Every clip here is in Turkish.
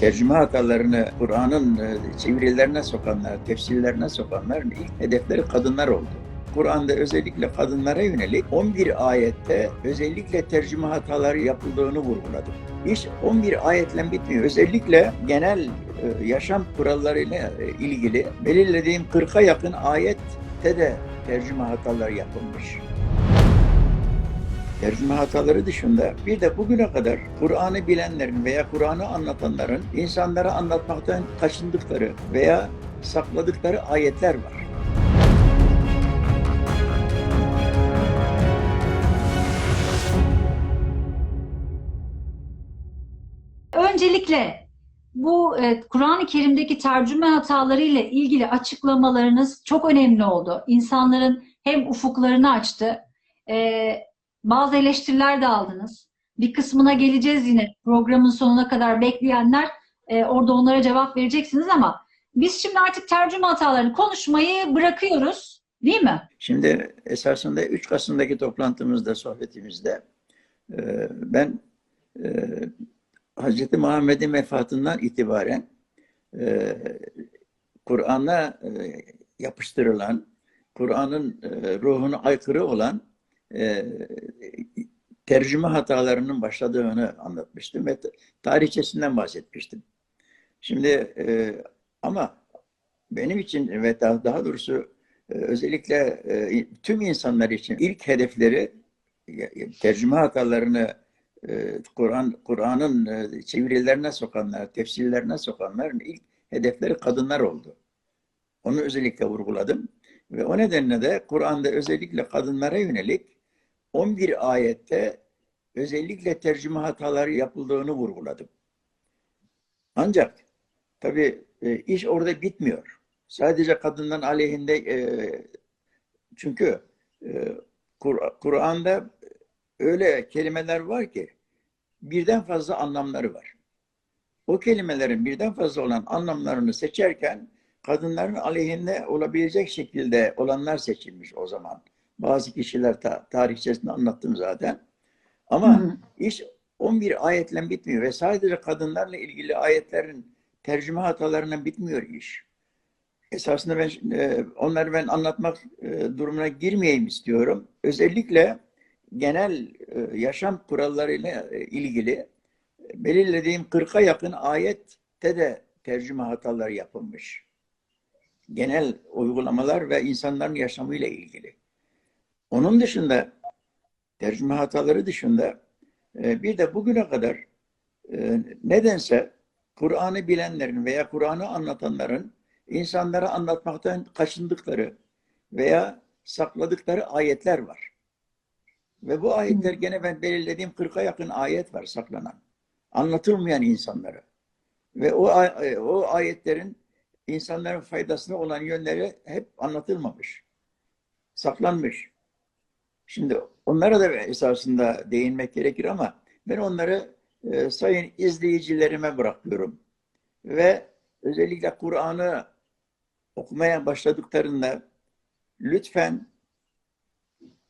tercüme hatalarını Kur'an'ın e, çevirilerine sokanlar, tefsirlerine sokanların ilk hedefleri kadınlar oldu. Kur'an'da özellikle kadınlara yönelik 11 ayette özellikle tercüme hataları yapıldığını vurguladım. İş 11 ayetle bitmiyor. Özellikle genel e, yaşam kurallarıyla e, ilgili belirlediğim 40'a yakın ayette de tercüme hataları yapılmış. Tercüme hataları dışında bir de bugüne kadar Kur'an'ı bilenlerin veya Kur'an'ı anlatanların insanlara anlatmaktan kaçındıkları veya sakladıkları ayetler var. Öncelikle bu e, Kur'an-ı Kerim'deki tercüme hataları ile ilgili açıklamalarınız çok önemli oldu. İnsanların hem ufuklarını açtı, e, bazı eleştiriler de aldınız. Bir kısmına geleceğiz yine programın sonuna kadar bekleyenler e, orada onlara cevap vereceksiniz ama biz şimdi artık tercüme hatalarını konuşmayı bırakıyoruz, değil mi? Şimdi esasında 3 Kasım'daki toplantımızda, sohbetimizde e, ben e, Hz. Muhammed'in vefatından itibaren e, Kur'an'a e, yapıştırılan, Kur'an'ın e, ruhuna aykırı olan e, tercüme hatalarının başladığını anlatmıştım ve tarihçesinden bahsetmiştim. Şimdi e, ama benim için ve daha, daha doğrusu e, özellikle e, tüm insanlar için ilk hedefleri tercüme hatalarını e, Kur'an Kur'an'ın e, çevirilerine sokanlar, tefsirlerine sokanların ilk hedefleri kadınlar oldu. Onu özellikle vurguladım ve o nedenle de Kur'an'da özellikle kadınlara yönelik 11 ayette özellikle tercüme hataları yapıldığını vurguladım. Ancak tabii e, iş orada bitmiyor. Sadece kadından aleyhinde e, çünkü e, Kur- Kur'an'da öyle kelimeler var ki birden fazla anlamları var. O kelimelerin birden fazla olan anlamlarını seçerken kadınların aleyhinde olabilecek şekilde olanlar seçilmiş o zaman. Bazı kişiler ta- tarihçesinde anlattım zaten. Ama Hı iş 11 ayetle bitmiyor ve sadece kadınlarla ilgili ayetlerin tercüme hatalarından bitmiyor iş. Esasında ben e, onları ben anlatmak e, durumuna girmeyeyim istiyorum. Özellikle genel e, yaşam kurallarıyla e, ilgili belirlediğim 40'a yakın ayette de tercüme hataları yapılmış. Genel uygulamalar ve insanların yaşamıyla ilgili. Onun dışında tercüme hataları dışında e, bir de bugüne kadar e, nedense Kur'an'ı bilenlerin veya Kur'an'ı anlatanların insanlara anlatmaktan kaçındıkları veya sakladıkları ayetler var. Ve bu ayetler gene ben belirlediğim 40'a yakın ayet var saklanan. Anlatılmayan insanlara. Ve o, e, o ayetlerin insanların faydasına olan yönleri hep anlatılmamış. Saklanmış. Şimdi onlara da esasında değinmek gerekir ama ben onları e, sayın izleyicilerime bırakıyorum. Ve özellikle Kur'an'ı okumaya başladıklarında lütfen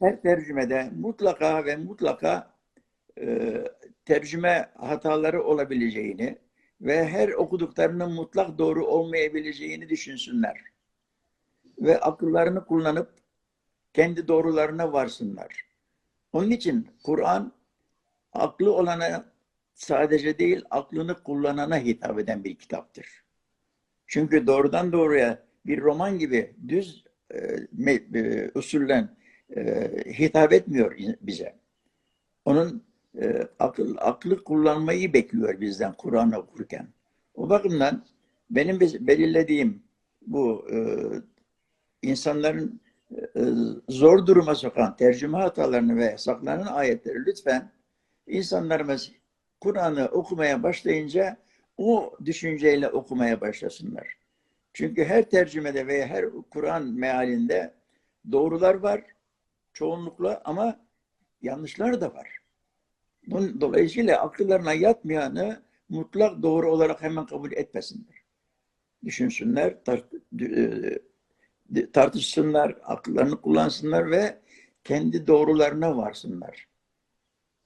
her tercümede mutlaka ve mutlaka e, tercüme hataları olabileceğini ve her okuduklarının mutlak doğru olmayabileceğini düşünsünler. Ve akıllarını kullanıp kendi doğrularına varsınlar. Onun için Kur'an aklı olana sadece değil, aklını kullanana hitap eden bir kitaptır. Çünkü doğrudan doğruya bir roman gibi düz e, e, usullen e, hitap etmiyor bize. Onun e, akıl aklı kullanmayı bekliyor bizden Kur'an okurken. O bakımdan benim be- belirlediğim bu e, insanların zor duruma sokan tercüme hatalarını ve saklanan ayetleri lütfen insanlarımız Kur'an'ı okumaya başlayınca o düşünceyle okumaya başlasınlar. Çünkü her tercümede veya her Kur'an mealinde doğrular var çoğunlukla ama yanlışlar da var. Bunun, dolayısıyla akıllarına yatmayanı mutlak doğru olarak hemen kabul etmesinler. Düşünsünler, e, tartışsınlar, akıllarını kullansınlar ve kendi doğrularına varsınlar.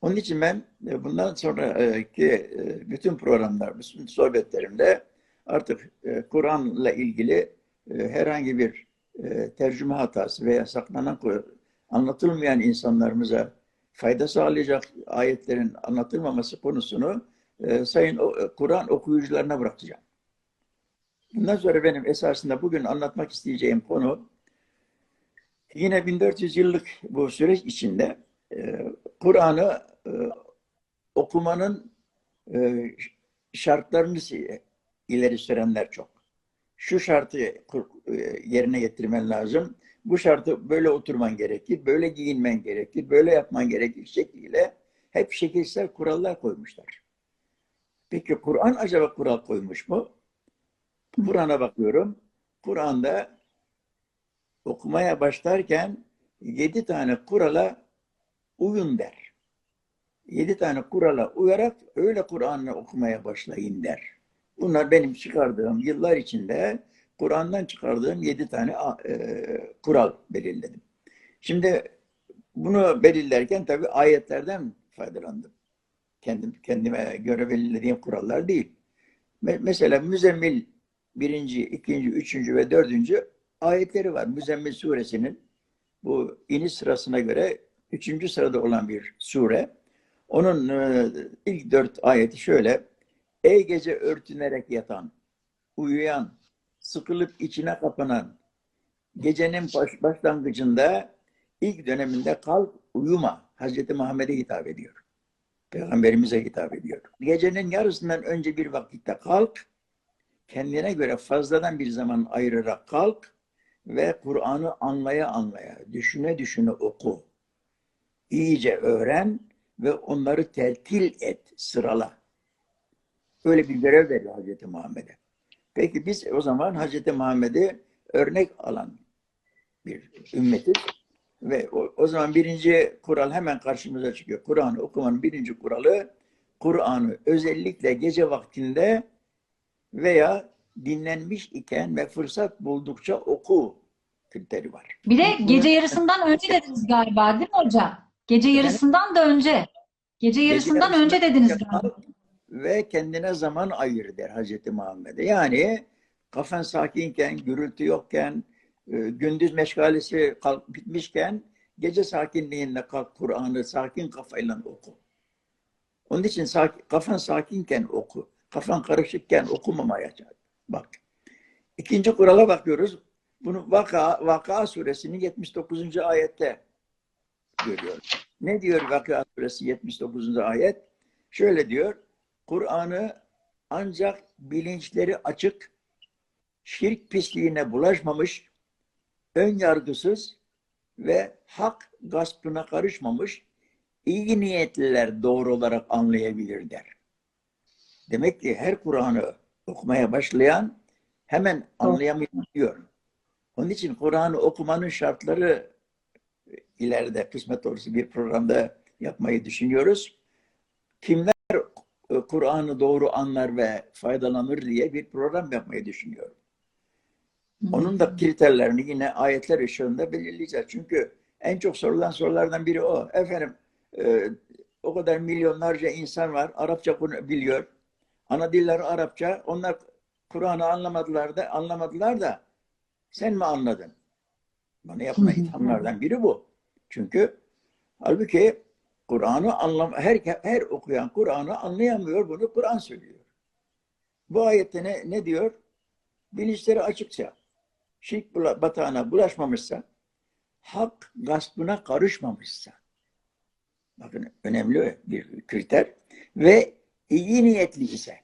Onun için ben e, bundan sonraki e, bütün programlar, bütün sohbetlerimde artık e, Kur'an'la ilgili herhangi bir tercüme hatası veya saklanan, anlatılmayan insanlarımıza fayda sağlayacak ayetlerin anlatılmaması konusunu sayın Kur'an okuyucularına bırakacağım. Bundan sonra benim esasında bugün anlatmak isteyeceğim konu yine 1400 yıllık bu süreç içinde e, Kur'an'ı e, okumanın e, şartlarını ileri sürenler çok. Şu şartı yerine getirmen lazım. Bu şartı böyle oturman gerekir, böyle giyinmen gerekir, böyle yapman gerekir şekliyle hep şekilsel kurallar koymuşlar. Peki Kur'an acaba kural koymuş mu? Kur'an'a bakıyorum. Kur'an'da okumaya başlarken yedi tane kurala uyun der. Yedi tane kurala uyarak öyle Kur'an'ı okumaya başlayın der. Bunlar benim çıkardığım yıllar içinde Kur'an'dan çıkardığım yedi tane e, kural belirledim. Şimdi bunu belirlerken tabii ayetlerden faydalandım. Kendim kendime göre belirlediğim kurallar değil. Me- mesela Müzzemmil birinci, ikinci, üçüncü ve dördüncü ayetleri var. Müzzemmil suresinin bu iniş sırasına göre üçüncü sırada olan bir sure. Onun e, ilk dört ayeti şöyle. Ey gece örtünerek yatan, uyuyan, sıkılıp içine kapanan, gecenin baş, başlangıcında ilk döneminde kalk uyuma. Hazreti Muhammed'e hitap ediyor. Peygamberimize hitap ediyor. Gecenin yarısından önce bir vakitte kalk, kendine göre fazladan bir zaman ayırarak kalk ve Kur'an'ı anlaya anlaya, düşüne düşüne oku. İyice öğren ve onları teltil et, sırala. Öyle bir görev veriyor Hazreti Muhammed'e. Peki biz o zaman Hazreti Muhammed'i örnek alan bir ümmetiz. Ve o, o zaman birinci kural hemen karşımıza çıkıyor. Kur'an'ı okumanın birinci kuralı Kur'an'ı özellikle gece vaktinde veya dinlenmiş iken ve fırsat buldukça oku kriteri var. Bir de gece yarısından önce dediniz galiba değil mi hocam? Gece yarısından da önce. Gece yarısından Gece önce dediniz galiba. Ve kendine zaman ayır der Hazreti Muhammed'e. Yani kafan sakinken, gürültü yokken, e, gündüz meşgalesi kalk, bitmişken gece sakinliğinde kalk Kur'an'ı sakin kafayla oku. Onun için sakin, kafan sakinken oku. Kafan karışıkken okumamaya çalış. Bak. İkinci kurala bakıyoruz. Bunu Vaka, Vaka suresinin 79. ayette görüyoruz. Ne diyor Vaka suresi 79. ayet? Şöyle diyor. Kur'an'ı ancak bilinçleri açık, şirk pisliğine bulaşmamış, ön yargısız ve hak gaspına karışmamış iyi niyetliler doğru olarak anlayabilir der. Demek ki her Kur'an'ı okumaya başlayan hemen anlayamayabiliyor. Onun için Kur'an'ı okumanın şartları ileride kısmet olursa bir programda yapmayı düşünüyoruz. Kimler e, Kur'an'ı doğru anlar ve faydalanır diye bir program yapmayı düşünüyorum. Onun da kriterlerini yine ayetler ışığında belirleyeceğiz. Çünkü en çok sorulan sorulardan biri o. Efendim e, o kadar milyonlarca insan var. Arapça bunu biliyor. Ana dilleri Arapça. Onlar Kur'an'ı anlamadılar da anlamadılar da sen mi anladın? Bana yapılan ithamlardan biri bu. Çünkü halbuki Kur'an'ı anlam her her okuyan Kur'an'ı anlayamıyor. Bunu Kur'an söylüyor. Bu ayette ne, ne diyor? Bilinçleri açıkça şirk batağına bulaşmamışsa, hak gaspına karışmamışsa, bakın önemli bir kriter ve iyi niyetli ise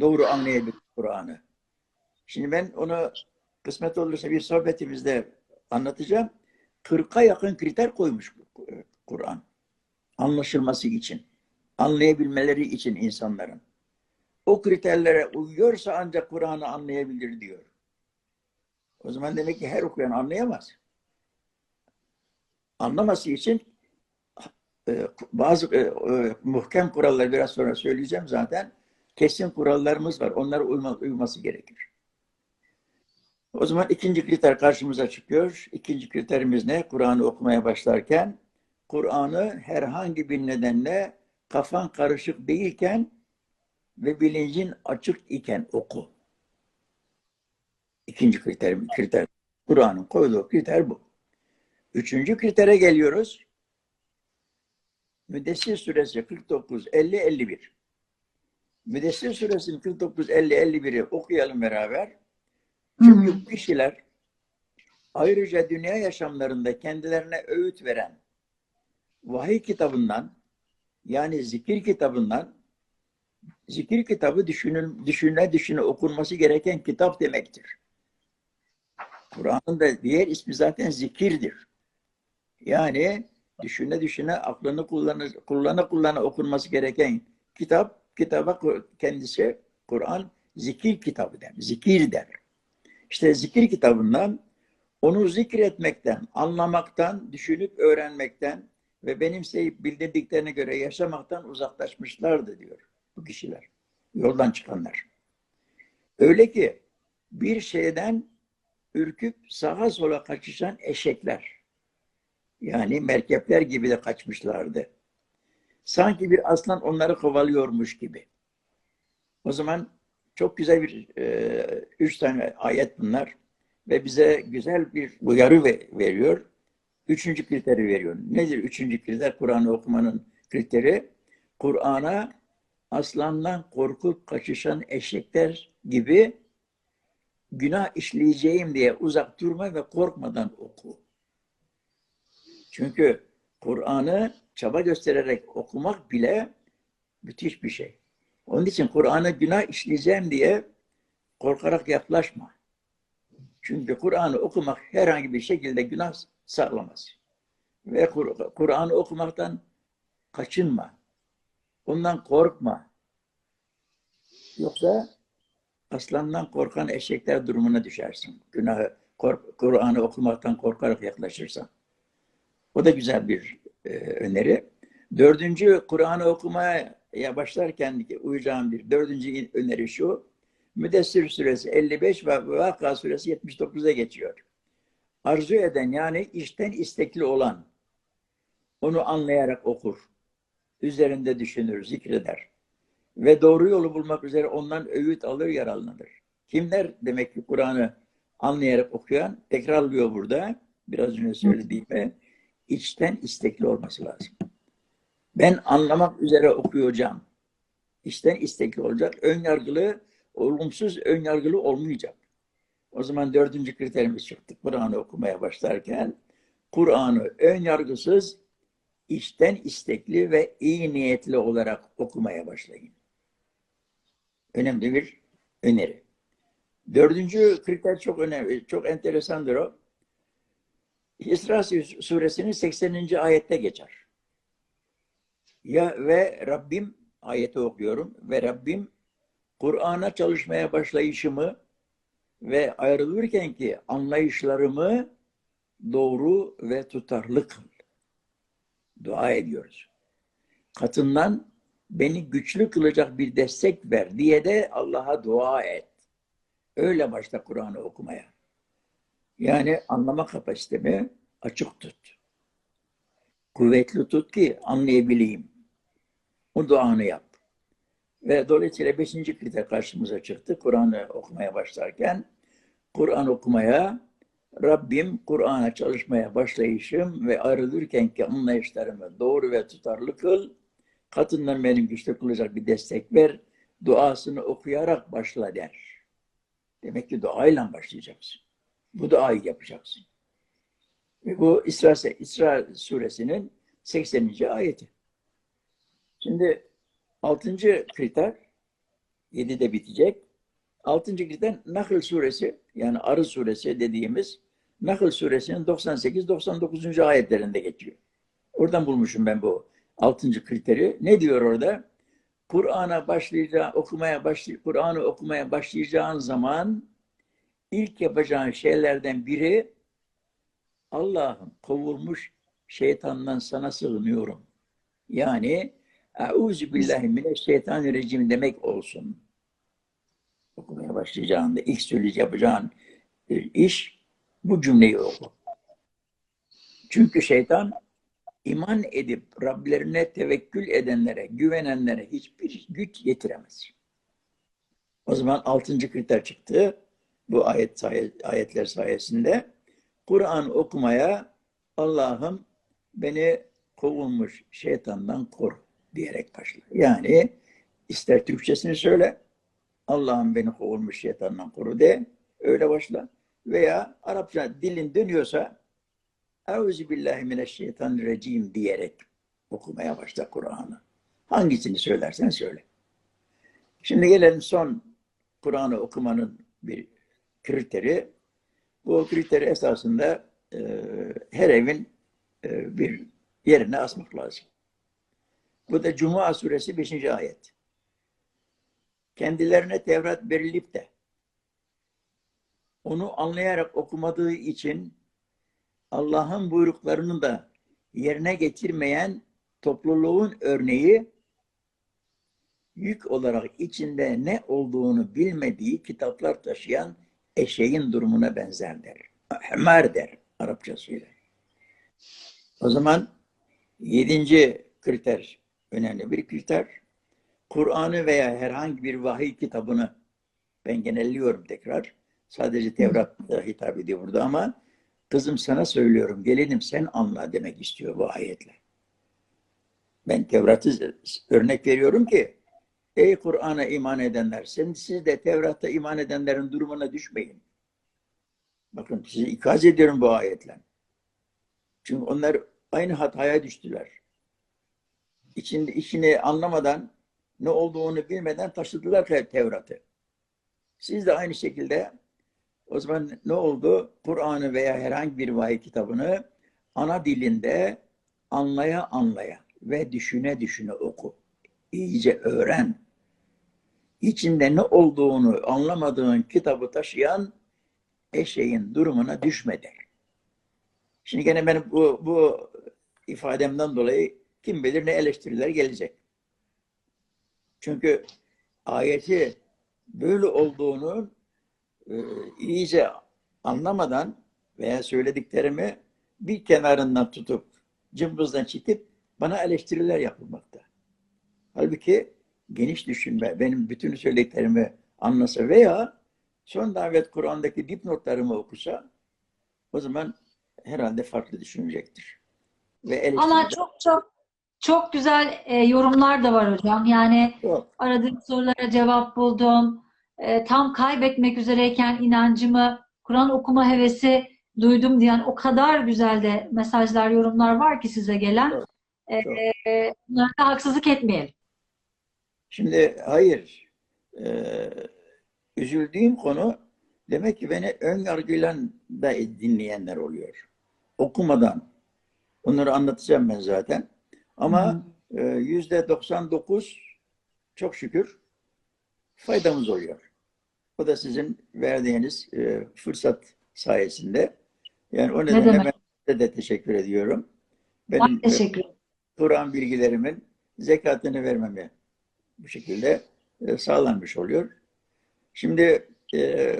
doğru anlayabilir Kur'an'ı. Şimdi ben onu kısmet olursa bir sohbetimizde anlatacağım. 40'a yakın kriter koymuş Kur'an. Anlaşılması için, anlayabilmeleri için insanların. O kriterlere uyuyorsa ancak Kur'an'ı anlayabilir diyor. O zaman demek ki her okuyan anlayamaz. Anlaması için bazı e, e, muhkem kurallar biraz sonra söyleyeceğim zaten. Kesin kurallarımız var. Onlara uyma, uyması gerekir. O zaman ikinci kriter karşımıza çıkıyor. İkinci kriterimiz ne? Kur'an'ı okumaya başlarken Kur'an'ı herhangi bir nedenle kafan karışık değilken ve bilincin açık iken oku. İkinci kriter, kriter. Kur'an'ın koyduğu kriter bu. Üçüncü kritere geliyoruz. Müddessir suresi 49, 50, 51. Müddessir suresinin 49, 50, 51'i okuyalım beraber. Çünkü bu kişiler ayrıca dünya yaşamlarında kendilerine öğüt veren vahiy kitabından yani zikir kitabından zikir kitabı düşünün, düşüne düşüne okunması gereken kitap demektir. Kur'an'ın da diğer ismi zaten zikirdir. Yani düşüne düşüne aklını kullanı kullana kullana okunması gereken kitap, kitaba kendisi Kur'an zikir kitabı der, zikir der. İşte zikir kitabından onu zikretmekten, anlamaktan, düşünüp öğrenmekten ve benimseyip bildirdiklerine göre yaşamaktan uzaklaşmışlardı diyor bu kişiler. Yoldan çıkanlar. Öyle ki bir şeyden ürküp sağa sola kaçışan eşekler. Yani merkepler gibi de kaçmışlardı. Sanki bir aslan onları kovalıyormuş gibi. O zaman çok güzel bir e, üç tane ayet bunlar ve bize güzel bir uyarı veriyor. Üçüncü kriteri veriyor. Nedir üçüncü kriter? Kur'an'ı okumanın kriteri. Kur'an'a aslandan korkup kaçışan eşekler gibi günah işleyeceğim diye uzak durma ve korkmadan oku. Çünkü Kur'an'ı çaba göstererek okumak bile müthiş bir şey. Onun için Kur'an'ı günah işleyeceğim diye korkarak yaklaşma. Çünkü Kur'an'ı okumak herhangi bir şekilde günah sağlamaz. Ve Kur'an'ı okumaktan kaçınma. Ondan korkma. Yoksa aslandan korkan eşekler durumuna düşersin. Günahı, Kur'an'ı okumaktan korkarak yaklaşırsan. O da güzel bir e, öneri. Dördüncü Kur'an'ı okumaya başlarken uyacağım bir dördüncü öneri şu. Müdessir suresi 55 ve Vaka suresi 79'a geçiyor. Arzu eden yani işten istekli olan onu anlayarak okur. Üzerinde düşünür, zikreder. Ve doğru yolu bulmak üzere ondan öğüt alır, yararlanır. Kimler demek ki Kur'an'ı anlayarak okuyan? Tekrarlıyor burada. Biraz önce söylediğimi. İçten istekli olması lazım. Ben anlamak üzere okuyacağım. İçten istekli olacak. Ön yargılı, olumsuz ön yargılı olmayacak. O zaman dördüncü kriterimiz çıktı. Kur'an'ı okumaya başlarken Kur'an'ı ön yargısız, içten istekli ve iyi niyetli olarak okumaya başlayın. Önemli bir öneri. Dördüncü kriter çok önemli, çok enteresandır o. İsra suresinin 80. ayette geçer. Ya ve Rabbim ayeti okuyorum ve Rabbim Kur'an'a çalışmaya başlayışımı ve ayrılırken ki anlayışlarımı doğru ve tutarlı kıl. Dua ediyoruz. Katından beni güçlü kılacak bir destek ver diye de Allah'a dua et. Öyle başla Kur'an'ı okumaya. Yani anlama kapasitemi açık tut. Kuvvetli tut ki anlayabileyim. O duanı yap. Ve dolayısıyla beşinci kriter karşımıza çıktı. Kur'an'ı okumaya başlarken Kur'an okumaya Rabbim Kur'an'a çalışmaya başlayışım ve ayrılırken ki anlayışlarımı doğru ve tutarlı kıl. Katından benim güçlü kılacak bir destek ver. Duasını okuyarak başla der. Demek ki duayla başlayacaksın. Bu duayı yapacaksın. Ve bu İsra, İsra suresinin 80. ayeti. Şimdi altıncı kriter, yedi de bitecek. Altıncı kriter Nahl suresi, yani Arı suresi dediğimiz Nahl suresinin 98-99. ayetlerinde geçiyor. Oradan bulmuşum ben bu altıncı kriteri. Ne diyor orada? Kur'an'a başlayacağı, okumaya başlay Kur'an'ı okumaya başlayacağın zaman ilk yapacağın şeylerden biri Allah'ım kovulmuş şeytandan sana sığınıyorum. Yani Euzu billahi mineşşeytanirracim demek olsun. Okumaya başlayacağında ilk söyleyeceğin yapacağın iş bu cümleyi oku. Çünkü şeytan iman edip Rablerine tevekkül edenlere, güvenenlere hiçbir güç yetiremez. O zaman altıncı kriter çıktı. Bu ayet ayetler sayesinde Kur'an okumaya Allah'ım beni kovulmuş şeytandan koru diyerek başlar. Yani ister Türkçesini söyle, Allah'ım beni kovulmuş şeytandan koru de, öyle başla. Veya Arapça dilin dönüyorsa Euzubillahimineşşeytanirracim diyerek okumaya başla Kur'an'ı. Hangisini söylersen söyle. Şimdi gelelim son Kur'an'ı okumanın bir kriteri. Bu kriteri esasında e, her evin e, bir yerine asmak lazım. Bu da Cuma suresi 5. ayet. Kendilerine Tevrat verilip de onu anlayarak okumadığı için Allah'ın buyruklarını da yerine getirmeyen topluluğun örneği yük olarak içinde ne olduğunu bilmediği kitaplar taşıyan eşeğin durumuna benzer der. Hemar der Arapçasıyla. O zaman yedinci kriter önemli bir kriter. Kur'an'ı veya herhangi bir vahiy kitabını ben genelliyorum tekrar. Sadece Tevrat'a hitap ediyor burada ama kızım sana söylüyorum gelinim sen anla demek istiyor bu ayetle. Ben Tevrat'ı örnek veriyorum ki ey Kur'an'a iman edenler siz de Tevrat'a iman edenlerin durumuna düşmeyin. Bakın sizi ikaz ediyorum bu ayetle. Çünkü onlar aynı hataya düştüler. İçinde işini anlamadan ne olduğunu bilmeden taşıdılar Tev- Tevrat'ı. Siz de aynı şekilde o zaman ne oldu? Kur'an'ı veya herhangi bir vahiy kitabını ana dilinde anlaya anlaya ve düşüne düşüne oku. İyice öğren. İçinde ne olduğunu anlamadığın kitabı taşıyan eşeğin durumuna düşme. Şimdi gene benim bu, bu ifademden dolayı kim bilir ne eleştiriler gelecek. Çünkü ayeti böyle olduğunu e, iyice anlamadan veya söylediklerimi bir kenarından tutup cımbızdan çekip bana eleştiriler yapılmakta. Halbuki geniş düşünme, benim bütün söylediklerimi anlasa veya son davet Kur'an'daki dipnotlarımı okusa o zaman herhalde farklı düşünecektir. Ve Ama çok çok çok güzel e, yorumlar da var hocam. Yani Çok. aradığım sorulara cevap buldum. E, tam kaybetmek üzereyken inancımı, Kur'an okuma hevesi duydum diyen o kadar güzel de mesajlar, yorumlar var ki size gelen. Çok, E, çok. e, bunlara da haksızlık etmeyelim. Şimdi hayır. Ee, üzüldüğüm konu demek ki beni ön yargıyla da dinleyenler oluyor. Okumadan. Onları anlatacağım ben zaten. Ama e, yüzde 99 çok şükür faydamız oluyor. O da sizin verdiğiniz e, fırsat sayesinde. Yani o nedenle demek? ben de teşekkür ediyorum. Ben Benim e, teşekkür ederim. Kur'an bilgilerimin zekatını vermemi bu şekilde e, sağlanmış oluyor. Şimdi e,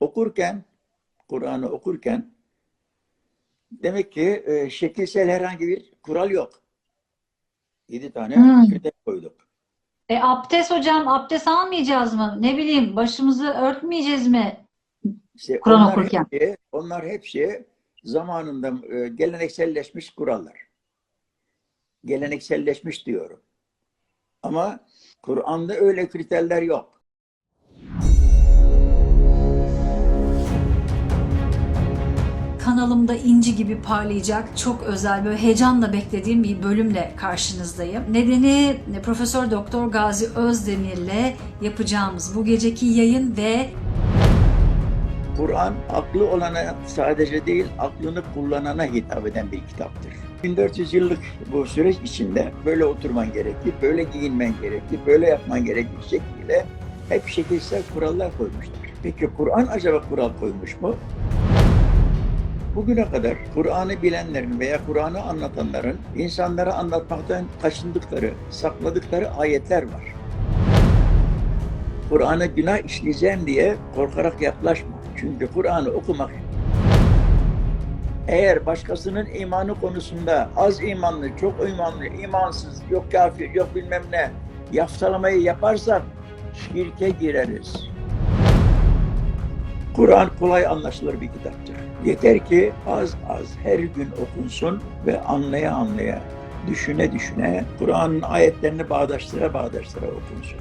okurken, Kur'an'ı okurken demek ki e, şekilsel herhangi bir kural yok. Yedi tane Hmm. kriter koyduk. E, abdest hocam, abdest almayacağız mı? Ne bileyim, başımızı örtmeyeceğiz mi? İşte Kur'an onlar okurken. Hepsi, onlar hepsi zamanında e, gelenekselleşmiş kurallar. Gelenekselleşmiş diyorum. Ama Kur'an'da öyle kriterler yok. kanalımda inci gibi parlayacak çok özel böyle heyecanla beklediğim bir bölümle karşınızdayım. Nedeni Profesör Doktor Gazi Özdemir'le yapacağımız bu geceki yayın ve Kur'an aklı olana sadece değil, aklını kullanana hitap eden bir kitaptır. 1400 yıllık bu süreç içinde böyle oturman gerekir, böyle giyinmen gerekir, böyle yapman gerekir şekliyle hep şekilsel kurallar koymuşlar. Peki Kur'an acaba kural koymuş mu? Bugüne kadar Kur'an'ı bilenlerin veya Kur'an'ı anlatanların insanlara anlatmaktan kaçındıkları, sakladıkları ayetler var. Kur'an'a günah işleyeceğim diye korkarak yaklaşma. Çünkü Kur'an'ı okumak Eğer başkasının imanı konusunda az imanlı, çok imanlı, imansız, yok kafir, yok bilmem ne yaftalamayı yaparsak şirke gireriz. Kur'an kolay anlaşılır bir kitaptır. Yeter ki az az her gün okunsun ve anlaya anlaya, düşüne düşüne Kur'an'ın ayetlerini bağdaştıra bağdaştıra okunsun.